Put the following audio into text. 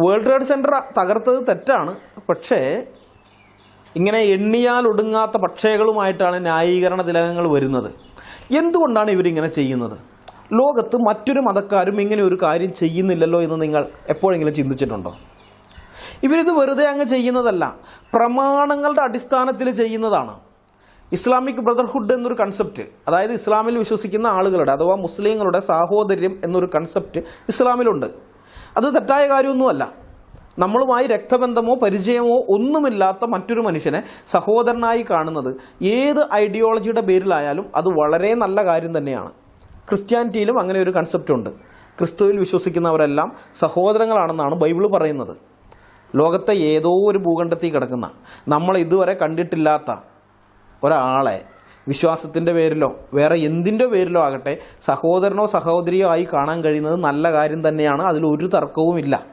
World trade centre തകർത്തത് തെറ്റാണ്. പക്ഷേ ഇങ്ങനെ എണ്ണിയാൽ ഒടുങ്ങാത്ത പക്ഷേകളുമായിട്ടാണ് ന്യായീകരണ തിലകങ്ങൾ വരുന്നത്. എന്തുകൊണ്ടാണ് ഇവരിങ്ങനെ ചെയ്യുന്നത്? ലോകത്ത് മറ്റൊരു മതക്കാരും ഇങ്ങനെ ഒരു കാര്യം ചെയ്യുന്നില്ലല്ലോ എന്ന് നിങ്ങൾ എപ്പോഴെങ്കിലും ചിന്തിച്ചിട്ടുണ്ടോ? ഇവരിത് വെറുതെ അങ്ങ് ചെയ്യുന്നതല്ല പ്രമാണങ്ങളുടെ അടിസ്ഥാനത്തിൽ ചെയ്യുന്നതാണ്. ഇസ്ലാമിക് ബ്രദർഹുഡ് എന്നൊരു കൺസെപ്റ്റ് അതായത് ഇസ്ലാമിൽ വിശ്വസിക്കുന്ന ആളുകളുടെ അഥവാ മുസ്ലിങ്ങളുടെ സാഹോദര്യം എന്നൊരു കൺസെപ്റ്റ് ഇസ്ലാമിലുണ്ട്. അത് തെറ്റായ കാര്യമൊന്നുമല്ല. നമ്മളുമായി രക്തബന്ധമോ പരിചയമോ ഒന്നുമില്ലാത്ത മറ്റൊരു മനുഷ്യനെ സഹോദരനായി കാണുന്നത് ഏത് ഐഡിയോളജിയുടെ പേരിലായാലും അത് വളരെ നല്ല കാര്യം തന്നെയാണ്. ക്രിസ്ത്യാനിറ്റിയിലും അങ്ങനെ ഒരു കൺസെപ്റ്റ് ഉണ്ട്. ക്രിസ്തുവിൽ വിശ്വസിക്കുന്നവരെല്ലാം സഹോദരങ്ങളാണെന്നാണ് ബൈബിൾ പറയുന്നത്. ലോകത്തെ ഏതോ ഒരു ഭൂഖണ്ഡത്തിൽ കിടക്കുന്ന നമ്മൾ ഇതുവരെ കണ്ടിട്ടില്ലാത്ത ഒരാളെ വിശ്വാസത്തിന്റെ പേരിലോ വേറെ എന്തിന്റെ പേരിലോ ആകട്ടെ സഹോദരനോ സഹോദരിയോ ആയി കാണാൻ കഴിയുന്നത് നല്ല കാര്യം തന്നെയാണ്. അതിലൊരു തർക്കവുമില്ല.